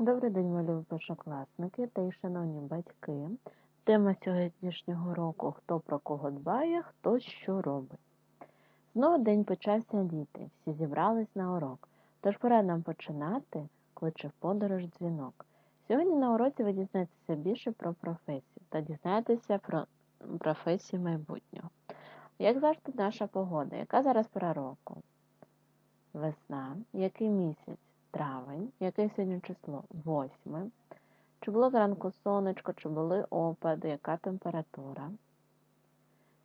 Добрий день, малюю першокласники та й шановні батьки. Тема сьогоднішнього року Хто про кого дбає, хто що робить. Знову день почався діти, всі зібрались на урок. Тож пора нам починати, кличе в подорож дзвінок. Сьогодні на уроці ви дізнаєтеся більше про професію та дізнаєтеся про професії майбутнього. Як завжди, наша погода. Яка зараз пора року? Весна. Який місяць? Травень. Яке сьогодні число? Восьме. Чи було зранку сонечко, чи були опади, яка температура?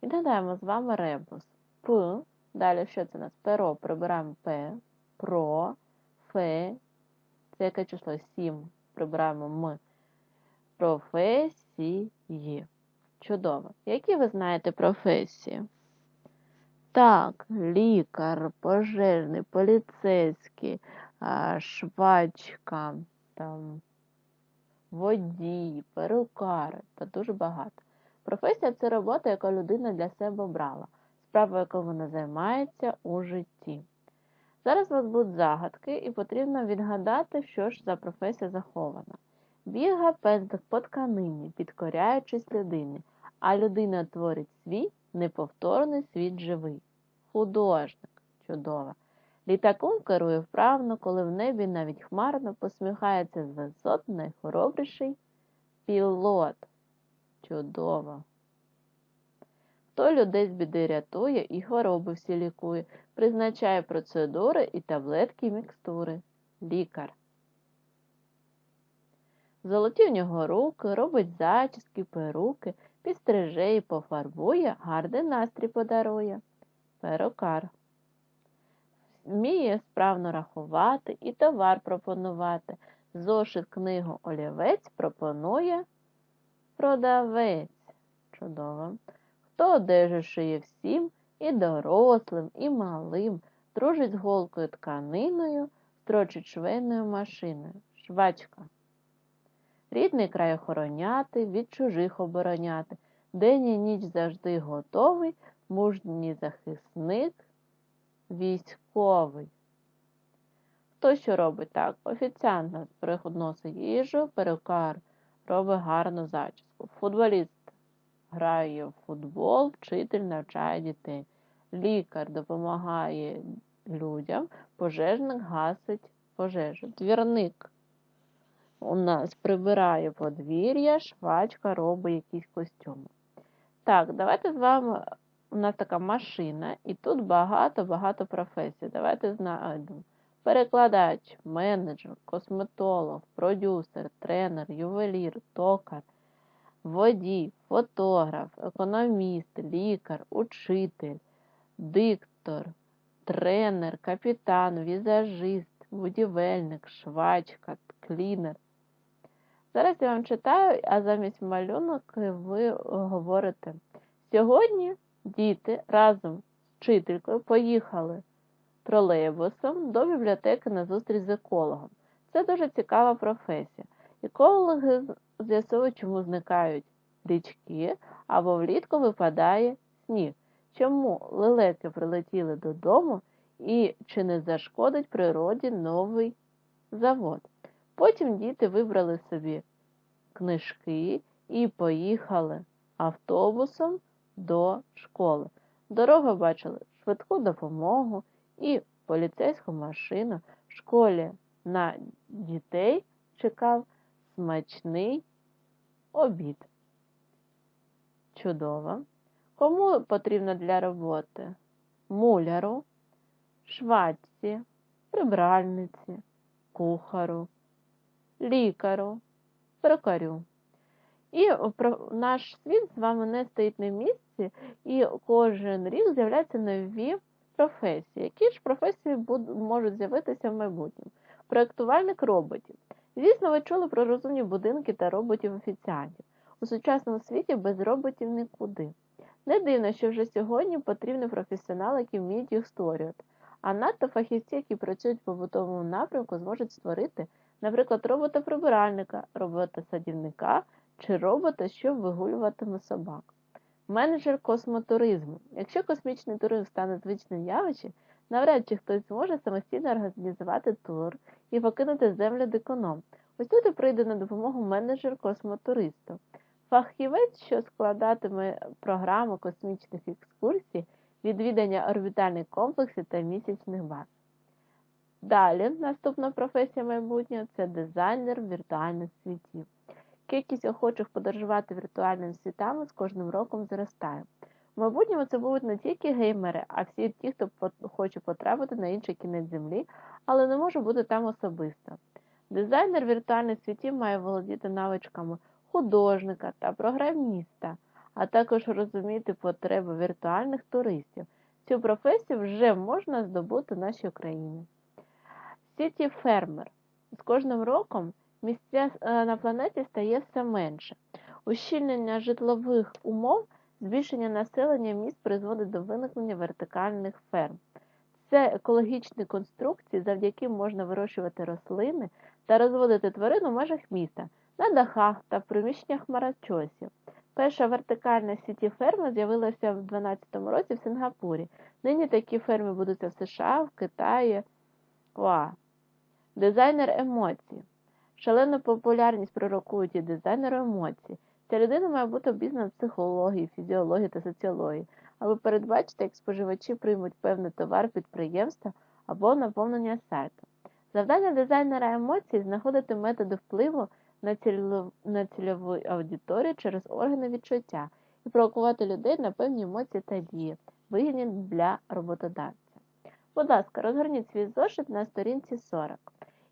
І додаємо з вами ребус. П. Далі що це у нас? Перо прибираємо П, про, фе. Це яке число? 7. Прибираємо М. Професії. Чудово. Які ви знаєте професії? Так, лікар, пожежний, поліцейський, швачка, там, водій, перукар та дуже багато. Професія це робота, яку людина для себе обрала, справа, якою вона займається у житті. Зараз у вас будуть загадки, і потрібно відгадати, що ж за професія захована. Біга пензлик по тканині, підкоряючись людині, а людина творить свій неповторний світ живий. Художник. Чудово. Літаком керує вправно, коли в небі навіть хмарно посміхається з висот найхоробріший пілот. Чудово. Хто людей з біди рятує і хвороби всі лікує, призначає процедури і таблетки мікстури. Лікар. Золоті в нього руки, робить зачіски, перуки, підстриже і пофарбує, гарний настрій подарує. Перукар. Вміє справно рахувати і товар пропонувати. Зошит книгу олівець пропонує продавець. Чудово. Хто одежу шиє всім, і дорослим, і малим, дружить з голкою тканиною, строчить швейною машиною. Швачка. Рідний край охороняти, від чужих обороняти. День і ніч завжди готовий, мужній захисник, військовий. Хто що робить так? Офіціант приносить їжу, перукар робить гарну зачіску. Футболіст грає в футбол, вчитель навчає дітей. Лікар допомагає людям, пожежник гасить пожежу. Двірник у нас прибирає подвір'я, швачка робить якісь костюми. Так, давайте з вами. У нас така машина, і тут багато-багато професій. Давайте знайдемо. Перекладач, менеджер, косметолог, продюсер, тренер, ювелір, токар, водій, фотограф, економіст, лікар, учитель, диктор, тренер, капітан, візажист, будівельник, швачка, клінер. Зараз я вам читаю, а замість малюнок ви говорите. Сьогодні діти разом з вчителькою поїхали тролейбусом до бібліотеки на зустріч з екологом. Це дуже цікава професія. Екологи з'ясовують, чому зникають річки або влітку випадає сніг. Чому лелеки прилетіли додому і чи не зашкодить природі новий завод? Потім діти вибрали собі книжки і поїхали автобусом до школи. Дорогу бачили швидку допомогу і поліцейську машину. В школі на дітей чекав смачний обід. Чудово. Кому потрібно для роботи? Муляру, швачці, прибральниці, кухару, лікару, перукарю. І наш світ з вами не стоїть на місці, і кожен рік з'являються нові професії. Які ж професії можуть з'явитися в майбутньому? Проєктувальник роботів. Звісно, ви чули про розумні будинки та роботів-офіціантів. У сучасному світі без роботів нікуди. Не дивно, що вже сьогодні потрібні професіонали, які вміють їх створювати. А надто фахівці, які працюють в побутовому напрямку, зможуть створити, наприклад, робота-прибиральника, робота-садівника чи робота, що вигулюватиме собак. Менеджер космотуризму. Якщо космічний туризм стане звичним явищем, навряд чи хтось зможе самостійно організувати тур і покинути землю диконом. Ось тут прийде на допомогу менеджер космотуристу. Фахівець, що складатиме програму космічних екскурсій, відвідання орбітальних комплексів та місячних баз. Далі, наступна професія майбутнього це дизайнер віртуальних світів. Кількість охочих подорожувати віртуальними світами з кожним роком зростає. В майбутньому це будуть не тільки геймери, а всі ті, хто хоче потрапити на інший кінець землі, але не може бути там особисто. Дизайнер віртуальних світів має володіти навичками художника та програміста, а також розуміти потреби віртуальних туристів. Цю професію вже можна здобути в нашій Україні. Сіті фермер. З кожним роком місця е, на планеті стає все менше. Ущільнення житлових умов, збільшення населення міст призводить до виникнення вертикальних ферм. Це екологічні конструкції, завдяки можна вирощувати рослини та розводити тварин у межах міста, на дахах та в приміщеннях марачосів. Перша вертикальна сіті ферма з'явилася в 2012 році в Сингапурі. Нині такі ферми будуться в США, в Китаї. Уа. Дизайнер емоцій. Шалену популярність пророкують і дизайнеру емоцій. Ця людина має бути обізнана психології, фізіології та соціології, аби передбачити, як споживачі приймуть певний товар підприємства або наповнення сайту. Завдання дизайнера емоцій знаходити методи впливу на цільову аудиторію через органи відчуття і провокувати людей на певні емоції та дії, вигідні для роботодавця. Будь ласка, розгорніть свій зошит на сторінці 40.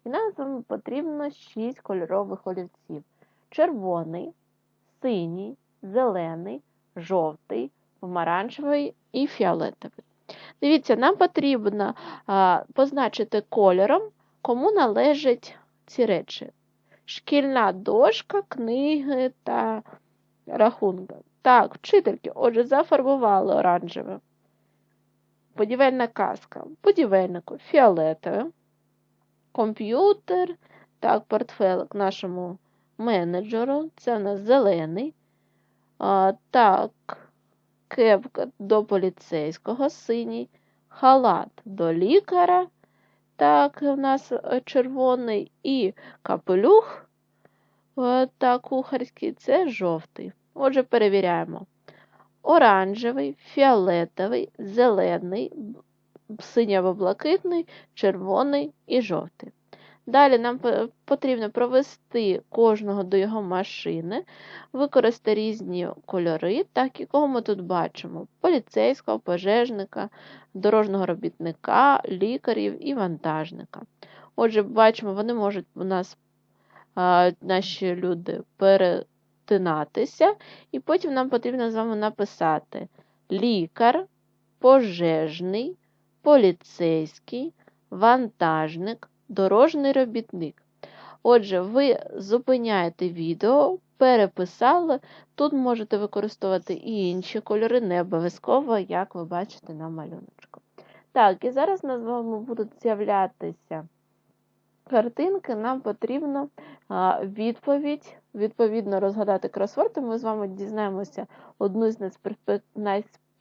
І нам з вами потрібно 6 кольорових олівців: червоний, синій, зелений, жовтий, помаранчевий і фіолетовий. Дивіться, нам потрібно а, позначити кольором, кому належать ці речі. Шкільна дошка, книги та рахунки. Так, вчительки, отже, зафарбували оранжеве. Будівельна казка. Будівельнику фіолетове. Комп'ютер. Так, портфелик нашому менеджеру. Це у нас зелений. А, Так, кепка до поліцейського синій. Халат до лікаря. Так, у нас червоний і капелюх. Так, кухарський це жовтий. Отже, перевіряємо оранжевий, фіолетовий, зелений, синьо-блакитний, червоний і жовтий. Далі нам потрібно провести кожного до його машини, використати різні кольори, так якого ми тут бачимо: поліцейського, пожежника, дорожнього робітника, лікарів і вантажника. Отже, бачимо, вони можуть у нас, наші люди, перетинатися, і потім нам потрібно з вами написати лікар, пожежний, поліцейський, вантажник, дорожній робітник. Отже, ви зупиняєте відео, переписали. Тут можете використовувати і інші кольори, не обов'язково, як ви бачите на малюночку. Так, і зараз нас з вами будуть з'являтися картинки, нам потрібно відповідь, відповідно розгадати кросворд, ми з вами дізнаємося одну з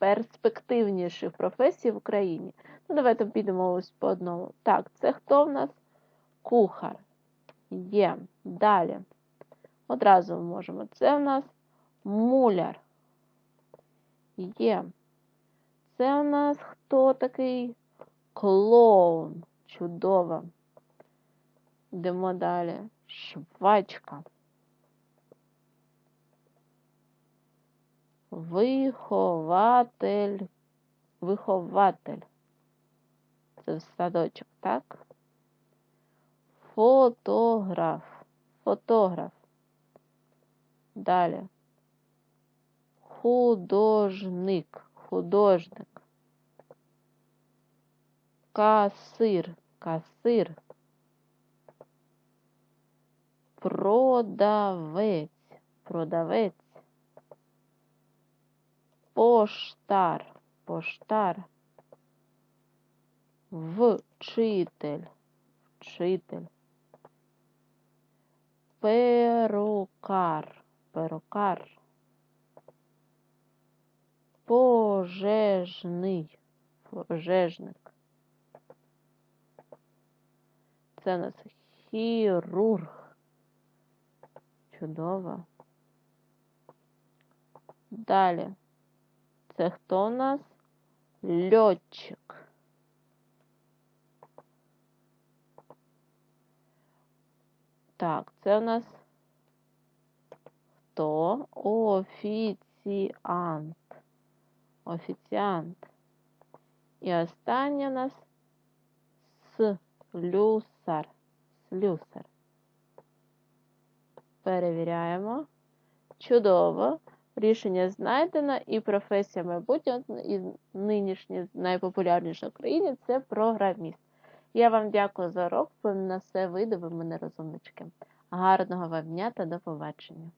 найперспективніших професій в Україні. Ну, Давайте підемо ось по одному. Так, це хто в нас? Кухар. Є. Далі. Одразу можемо. Це в нас муляр. Є. Це у нас хто такий? Клоун. Чудово. Йдемо далі. Швачка. Вихователь. Вихователь. Це в садочок, так? Фотограф. Фотограф. Далі. Художник. Художник. Касир. Касир. Продавець. Продавець. Поштар. Поштар. Вчитель. Вчитель. Перукар. Перукар. Пожежний. Пожежник. Це нас хірург Чудово. Далі. Це хто у нас? Льотчик. Так, це у нас хто? Офіціант. Офіціант. І останнє у нас слюсар. Слюсар. Перевіряємо. Чудово. Рішення знайдено, і професія майбутнього і нинішня найпопулярніша в країні це програміст. Я вам дякую за урок. На все види, ви мене розумнички. Гарного вам дня та до побачення!